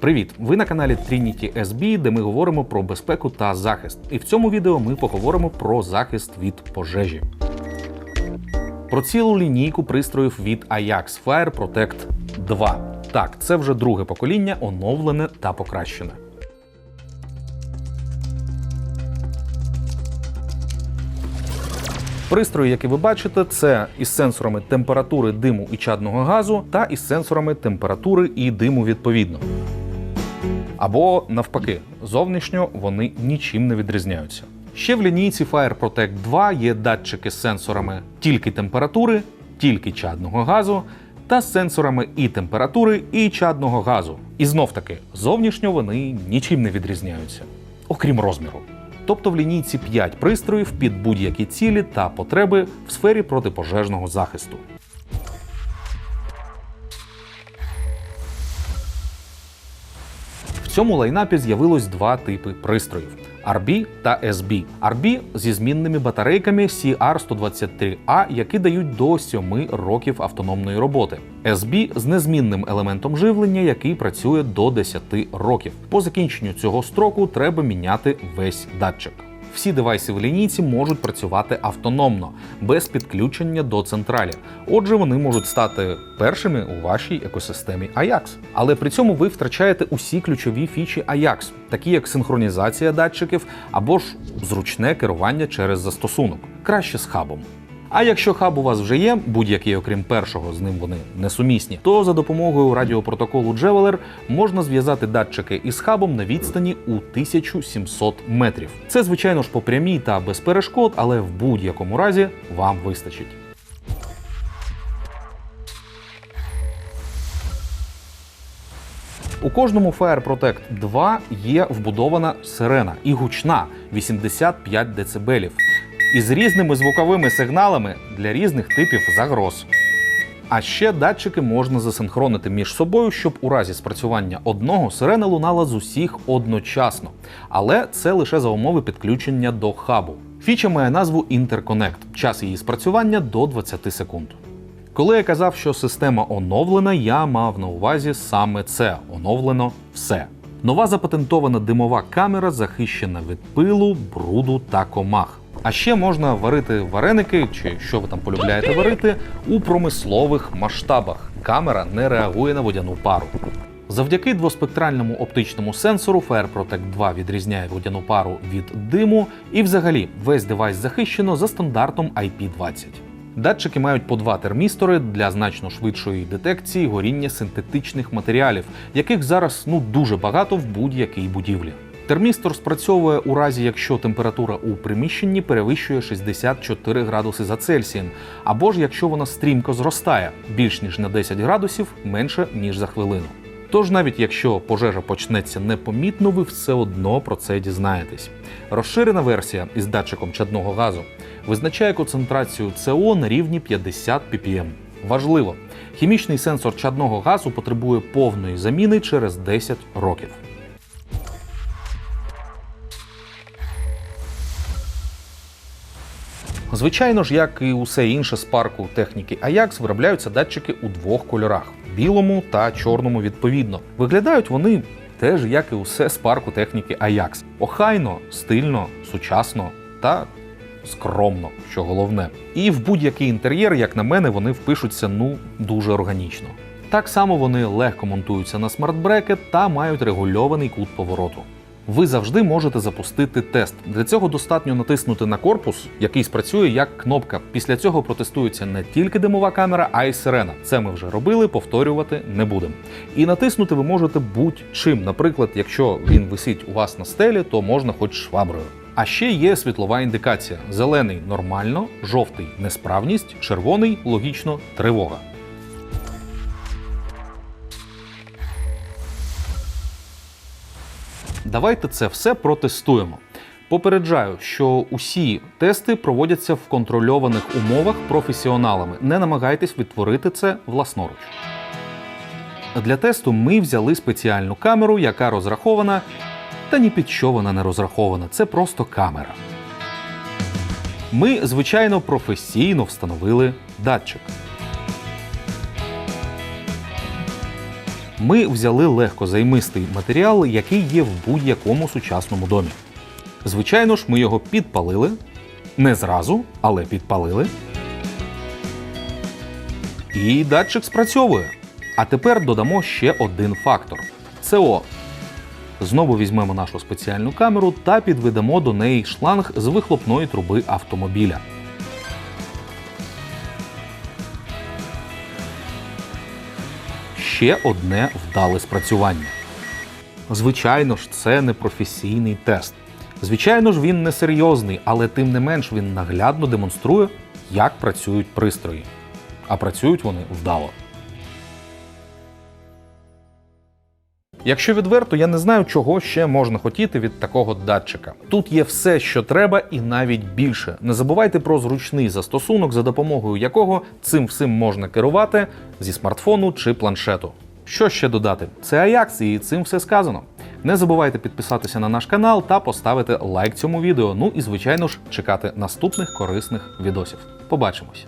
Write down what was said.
Привіт! Ви на каналі Trinity SB, де ми говоримо про безпеку та захист. І в цьому відео ми поговоримо про захист від пожежі. Про цілу лінійку пристроїв від Ajax Fire Protect 2. Так, це вже друге покоління, оновлене та покращене. Пристрої, які ви бачите, це із сенсорами температури диму і чадного газу, та із сенсорами температури і диму відповідно. Або навпаки, зовнішньо вони нічим не відрізняються. Ще в лінійці Fire Protect 2 є датчики з сенсорами тільки температури, тільки чадного газу та з сенсорами і температури, і чадного газу. І знов таки, зовнішньо вони нічим не відрізняються, окрім розміру. Тобто в лінійці 5 пристроїв під будь-які цілі та потреби в сфері протипожежного захисту. Цьому лайнапі з'явилось два типи пристроїв: RB та SB. RB зі змінними батарейками CR123A, які дають до 7 років автономної роботи. SB з незмінним елементом живлення, який працює до 10 років. По закінченню цього строку треба міняти весь датчик. Всі девайси в лінійці можуть працювати автономно, без підключення до централі. Отже, вони можуть стати першими у вашій екосистемі Ajax. Але при цьому ви втрачаєте усі ключові фічі Ajax, такі як синхронізація датчиків або ж зручне керування через застосунок, краще з хабом. А якщо хаб у вас вже є, будь-який, окрім першого, з ним вони несумісні, то за допомогою радіопротоколу Джевелер можна зв'язати датчики із хабом на відстані у 1700 метрів. Це, звичайно ж, по прямій та без перешкод, але в будь-якому разі вам вистачить. У кожному Fire Protect 2 є вбудована сирена і гучна 85 дБ із різними звуковими сигналами для різних типів загроз. А ще датчики можна засинхронити між собою, щоб у разі спрацювання одного сирена лунала з усіх одночасно. Але це лише за умови підключення до хабу. Фіча має назву Interconnect. Час її спрацювання до 20 секунд. Коли я казав, що система оновлена, я мав на увазі саме це оновлено все. Нова запатентована димова камера захищена від пилу, бруду та комах. А ще можна варити вареники, чи що ви там полюбляєте варити, у промислових масштабах. Камера не реагує на водяну пару. Завдяки двоспектральному оптичному сенсору Fire Protect 2 відрізняє водяну пару від диму, і взагалі весь девайс захищено за стандартом IP20. Датчики мають по два термістори для значно швидшої детекції горіння синтетичних матеріалів, яких зараз ну дуже багато в будь-якій будівлі. Термістор спрацьовує у разі, якщо температура у приміщенні перевищує 64 градуси за Цельсієм, або ж якщо вона стрімко зростає більш ніж на 10 градусів менше ніж за хвилину. Тож навіть якщо пожежа почнеться непомітно, ви все одно про це дізнаєтесь. Розширена версія із датчиком чадного газу визначає концентрацію СО на рівні 50 ppm. Важливо, хімічний сенсор чадного газу потребує повної заміни через 10 років. Звичайно ж, як і усе інше з парку техніки Ajax, виробляються датчики у двох кольорах білому та чорному відповідно. Виглядають вони теж як і усе з парку техніки Ajax. Охайно, стильно, сучасно та скромно, що головне. І в будь-який інтер'єр, як на мене, вони впишуться ну дуже органічно. Так само вони легко монтуються на смарт-брекет та мають регульований кут повороту. Ви завжди можете запустити тест. Для цього достатньо натиснути на корпус, який спрацює як кнопка. Після цього протестується не тільки димова камера, а й сирена. Це ми вже робили, повторювати не будемо. І натиснути ви можете будь-чим. Наприклад, якщо він висить у вас на стелі, то можна хоч шваброю. А ще є світлова індикація: зелений нормально, жовтий несправність, червоний логічно тривога. Давайте це все протестуємо. Попереджаю, що усі тести проводяться в контрольованих умовах професіоналами. Не намагайтесь відтворити це власноруч. Для тесту ми взяли спеціальну камеру, яка розрахована, та ні під що вона не розрахована. Це просто камера. Ми, звичайно, професійно встановили датчик. Ми взяли легкозаймистий матеріал, який є в будь-якому сучасному домі. Звичайно ж, ми його підпалили. Не зразу, але підпалили. І датчик спрацьовує. А тепер додамо ще один фактор: СО. Знову візьмемо нашу спеціальну камеру та підведемо до неї шланг з вихлопної труби автомобіля. Ще одне вдале спрацювання. Звичайно ж, це не професійний тест. Звичайно ж, він не серйозний, але тим не менш він наглядно демонструє, як працюють пристрої. А працюють вони вдало. Якщо відверто, я не знаю, чого ще можна хотіти від такого датчика. Тут є все, що треба, і навіть більше. Не забувайте про зручний застосунок, за допомогою якого цим всім можна керувати зі смартфону чи планшету. Що ще додати? Це Ajax, і цим все сказано. Не забувайте підписатися на наш канал та поставити лайк цьому відео. Ну і звичайно ж чекати наступних корисних відосів. Побачимось!